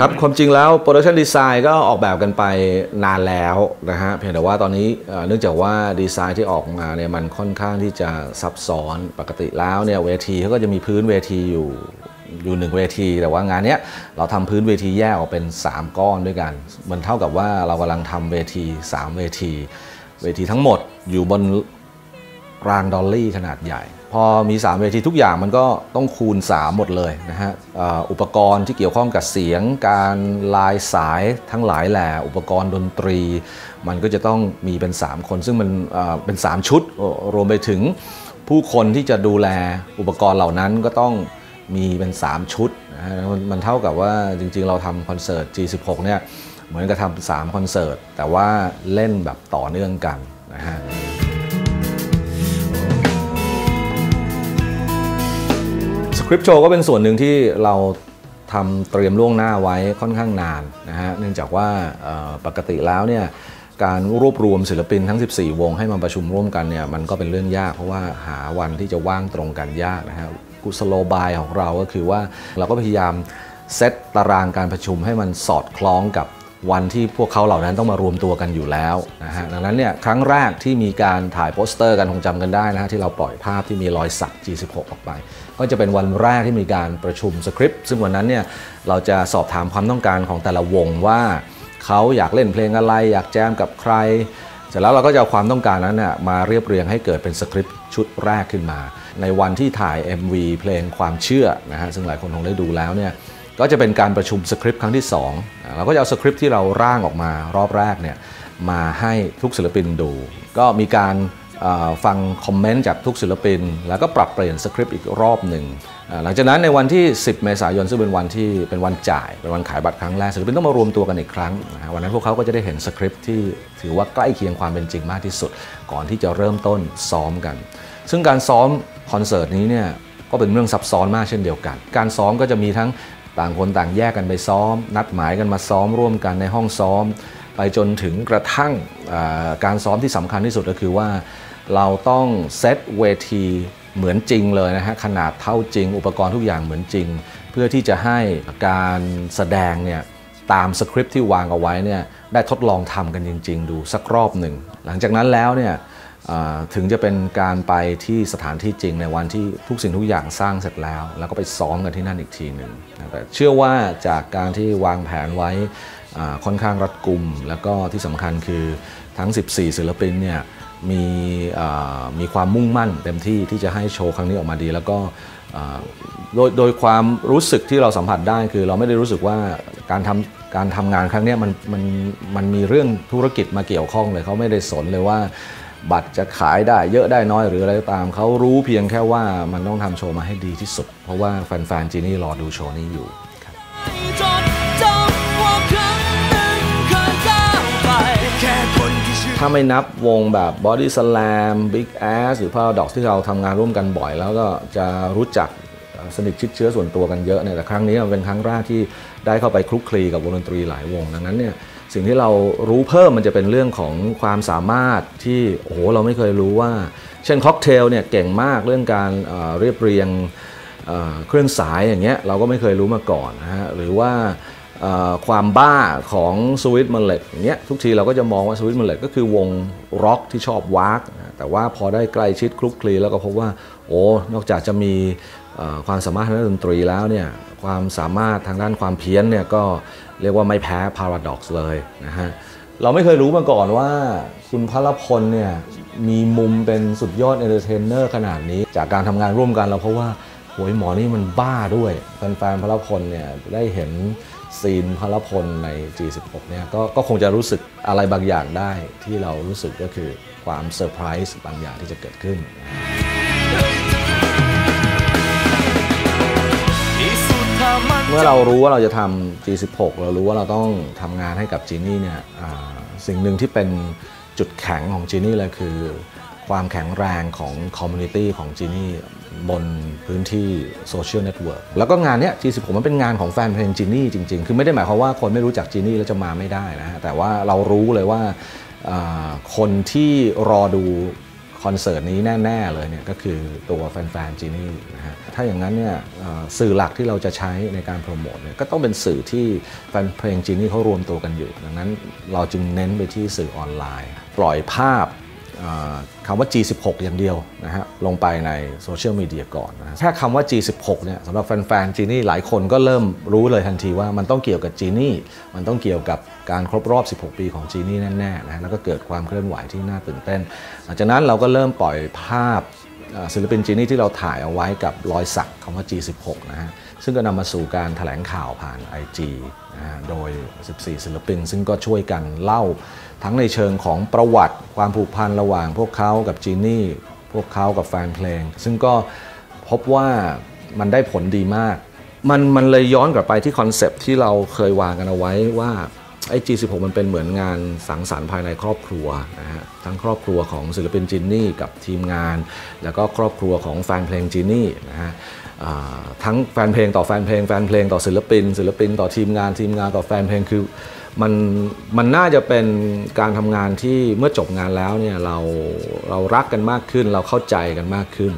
ครับ ความจริงแล้วโปรดักชันดีไซน์ก็ออกแบบกันไปนานแล้วนะฮะเพียงแต่ว่าตอนนี้เอ่อเนื่องจากว่าดีไซน์ที่ออกมาเนี่ยมันค่อนข้างที่จะซับซ้อนปกติแล้วเนี่ยเวทีเขาก็จะมีพื้นเวทีอยู่อยู่หนึ่งเวที แต่ว่างานเนี้ยเราทำพื้นเวทีแยกออกเป็น 3 ก้อนด้วยกัน มันเท่ากับว่าเรากำลังทำเวที 3 เวที เวทีทั้งหมดอยู่บนรางดอลลี่ขนาดใหญ่ พอมี3เวทีทุกอย่างมันก็ต้องคูณ 3 หมดเลยนะฮะอุปกรณ์ที่เกี่ยวข้องกับเสียง การลายสายทั้งหลายแหล่อุปกรณ์ดนตรี มันก็จะต้องมีเป็น 3 คน ซึ่งมันเป็น 3 ชุดรวมไปถึงผู้คนที่จะดูแลอุปกรณ์เหล่านั้นก็ต้องมีเป็น 3 ชุดนะฮะมันเท่ากับว่าจริงๆ เราทำคอนเสิร์ต G16 เนี่ยเหมือนกับทำสามคอนเสิร์ตแต่ว่าเล่นแบบต่อเนื่องกันนะฮะ คริปโชก็เป็นส่วนหนึ่งที่เราทำเตรียมล่วงหน้าไว้ค่อนข้างนานนะฮะเนื่องจากว่าปกติแล้วเนี่ยการรวบรวมศิลปินทั้ง 14 วงให้มาประชุมร่วมกันเนี่ยมันก็เป็นเรื่องยากเพราะว่าหาวันที่จะว่างตรงกันยากนะฮะกุศโลบายของเราก็คือว่าเราก็พยายามเซตตารางการประชุมให้มันสอดคล้องกับวันที่พวกเขาเหล่านั้นต้องมารวมตัวกันอยู่แล้วนะฮะดังนั้นเนี่ยครั้งแรกที่มีการถ่ายโปสเตอร์กันคงจำกันได้นะฮะที่เราปล่อยภาพที่มีรอยสัก G16 ออกไป ก็จะเป็นวันแรกที่มีการประชุมสคริปต์ซึ่งวันนั้นเนี่ยเราจะสอบถามความต้องการของแต่ละวงว่าเขาอยากเล่นเพลงอะไร อยากแจมกับใคร เสร็จแล้วเราก็จะเอาความต้องการนั้นน่ะมาเรียบเรียงให้เกิดเป็นสคริปต์ชุดแรกขึ้นมา ในวันที่ถ่าย MV เพลงความเชื่อนะฮะซึ่งหลายคนคงได้ดูแล้วเนี่ยก็จะเป็นการประชุมสคริปต์ครั้งที่2อ่าเราก็จะเอาสคริปต์ที่เราร่างออกมารอบแรกเนี่ยมาให้ทุกศิลปินดู ก็มีการ ฟังคอมเมนต์จากทุกศิลปิน แล้วก็ปรับเปลี่ยนสคริปต์อีกรอบหนึ่ง หลังจากนั้นในวันที่ 10 เมษายนซึ่งเป็นวันที่เป็นวันจ่าย เป็นวันขายบัตรครั้งแรกศิลปินต้องมารวมตัวกันอีกครั้งนะวันนั้นพวกเขาก็จะได้เห็นสคริปต์ที่ถือว่าใกล้เคียงความเป็นจริงมากที่สุด ก่อนที่จะเริ่มต้นซ้อมกัน ซึ่งการซ้อมคอนเสิร์ตนี้เนี่ยก็เป็นเรื่องซับซ้อนมากเช่นเดียวกัน การซ้อมก็จะมีทั้งต่างคนต่างแยกกันไปซ้อม นัดหมายกันมาซ้อมร่วมกันในห้องซ้อม ไปจนถึงกระทั่งการซ้อมที่สำคัญที่สุดก็คือว่า เราต้องเซตเวทีเหมือนจริงเลยนะฮะขนาดเท่าจริง อุปกรณ์ทุกอย่างเหมือนจริง เพื่อที่จะให้การแสดงเนี่ยตามสคริปที่วางเอาไว้เนี่ยได้ทดลองทำกันจริง ๆ ดูสักรอบหนึ่ง หลังจากนั้นแล้วเนี่ยถึงจะเป็นการไปที่สถานที่จริงในวันที่ทุกสิ่งทุกอย่างสร้างเสร็จแล้ว แล้วก็ไปซ้อมกันที่นั่นอีกทีหนึ่งแต่เชื่อว่าจากการที่วางแผนไว้ค่อนข้างรัดกุม แล้วก็ที่สำคัญคือทั้ง 14 ศิลปินเนี่ย มีมีความมุ่งมั่นเต็มที่ที่จะให้โชว์ครั้งนี้ออกมาดี แล้วก็โดยโดยความรู้สึกที่เราสัมผัสได้คือเราไม่ได้รู้สึกว่าการทำการทำงานครั้งนี้มันมันมันมีเรื่องธุรกิจมาเกี่ยวข้องเลยเขาไม่ได้สนเลยว่าบัตรจะขายได้เยอะได้น้อยหรืออะไรก็ตามเขารู้เพียงแค่ว่ามันต้องทำโชว์มาให้ดีที่สุด เพราะว่าแฟนๆจีนี่รอดูโชว์นี้อยู่ ถ้าไม่นับวงแบบ Body Slam Big Ass หรือ Paradox ที่เราทำงานร่วมกันบ่อย แล้วก็จะรู้จักสนิทชิดเชื้อส่วนตัวกันเยอะเนี่ยแต่ครั้งนี้มันเป็นครั้งแรกที่ได้เข้าไปคลุกคลีกับวงดนตรีหลายวงดังนั้นเนี่ยสิ่งที่เรารู้เพิ่มมันจะเป็นเรื่องของความสามารถที่โอ้โหเราไม่เคยรู้ว่า เช่นค็อกเทลเนี่ยเก่งมากเรื่องการเอ่อเรียบเรียงเเครื่องสายอย่างเงี้ยเราก็ไม่เคยรู้มาก่อนนะฮะหรือว่า ความบ้าของสวิตมันเล็กอย่างเงี้ยทุกทีเราก็จะมองว่าสวิตมันเล็กก็คือวงร็อกที่ชอบวากนะแต่ว่าพอได้ใกล้ชิดคลุกคลีแล้วก็พบว่าโอ้นอกจากจะมีความสามารถทางด้านดนตรีแล้วเนี่ยความสามารถทางด้านความเพี้ยนเนี่ยก็เรียกว่าไม่แพ้ Paradox เลยนะฮะเราไม่เคยรู้มาก่อนว่าคุณพลพลเนี่ยมีมุมเป็นสุดยอดเอนเตอร์เทนเนอร์ขนาดนี้ จากการทำงานร่วมกันเราเพราะว่าโหยหมอนี่มันบ้าด้วยแฟนๆพลพลเนี่ยได้เห็น ซีนพลพลใน G16 เนี่ยก็ก็คงจะรู้สึกอะไรบางอย่างได้ที่เรารู้สึกก็คือความเซอร์ไพรส์บางอย่างที่จะเกิดขึ้น เมื่อเรารู้ว่าเราจะทำ G16 เรารู้ว่าเราต้องทำงานให้กับจีนี่เนี่ยสิ่งหนึ่งที่เป็นจุดแข็งของจีนี่เลยคือ ความแข็งแรงของคอมมูนิตี้ของจีนี่บนพื้นที่โซเชียลเน็ตเวิร์กแล้วก็งานเนี้ย G16 มันเป็นงานของแฟนเพลงจีนี่จริง ๆ คือไม่ได้หมายความว่าคนไม่รู้จักจีนี่แล้วจะมาไม่ได้นะฮะแต่ว่าเรารู้เลยว่าคนที่รอดูคอนเสิร์ตนี้แน่ ๆ เลยเนี่ยก็คือตัวแฟนๆจีนี่นะฮะถ้าอย่างนั้นเนี่ยสื่อหลักที่เราจะใช้ในการโปรโมทเนี่ยก็ต้องเป็นสื่อที่แฟนเพลงจีนี่เขารวมตัวกันอยู่ ดังนั้นเราจึงเน้นไปที่สื่อออนไลน์ ปล่อยภาพ คำว่า G16 อย่างเดียวนะฮะลงไปในโซเชียลมีเดียก่อนนะแค่คำว่า G16 เนี่ยสำหรับแฟนๆจีนี่หลายคนก็เริ่มรู้เลยทันทีว่ามันต้องเกี่ยวกับจีนี่มันต้องเกี่ยวกับการครบรอบ 16 ปีของจีนี่แน่ๆนะฮะแล้วก็เกิดความเคลื่อนไหวที่น่าตื่นเต้นหลังจากนั้นเราก็เริ่มปล่อยภาพ ศิลปินจีนี่ที่เราถ่ายเอาไว้กับรอยสักคำว่า G16 นะฮะซึ่งก็นำมาสู่การแถลงข่าวผ่าน IG นะฮะโดย 14 ศิลปิน ซึ่งก็ช่วยกันเล่าทั้งในเชิงของประวัติความผูกพันระหว่างพวกเขากับจีนี่พวกเขากับแฟนเพลง ซึ่งก็พบว่ามันได้ผลดีมาก มันมันเลยย้อนกลับไปที่คอนเซปที่เราเคยวางกันเอาไว้ว่า ไอ้ G16 มันเป็นเหมือนงานสังสรรค์ภายในครอบครัวนะฮะทั้งครอบครัวของศิลปินจินนี่กับทีมงาน แล้วก็ครอบครัวของแฟนเพลงจินนี่นะฮะทั้งแฟนเพลงต่อแฟนเพลงแฟนเพลงต่อศิลปิน ศิลปินต่อทีมงานทีมงานต่อแฟนเพลงคือมันมันน่าจะเป็นการทำงานที่เมื่อจบงานแล้วเนี่ยเราเรารักกันมากขึ้น เราเข้าใจกันมากขึ้น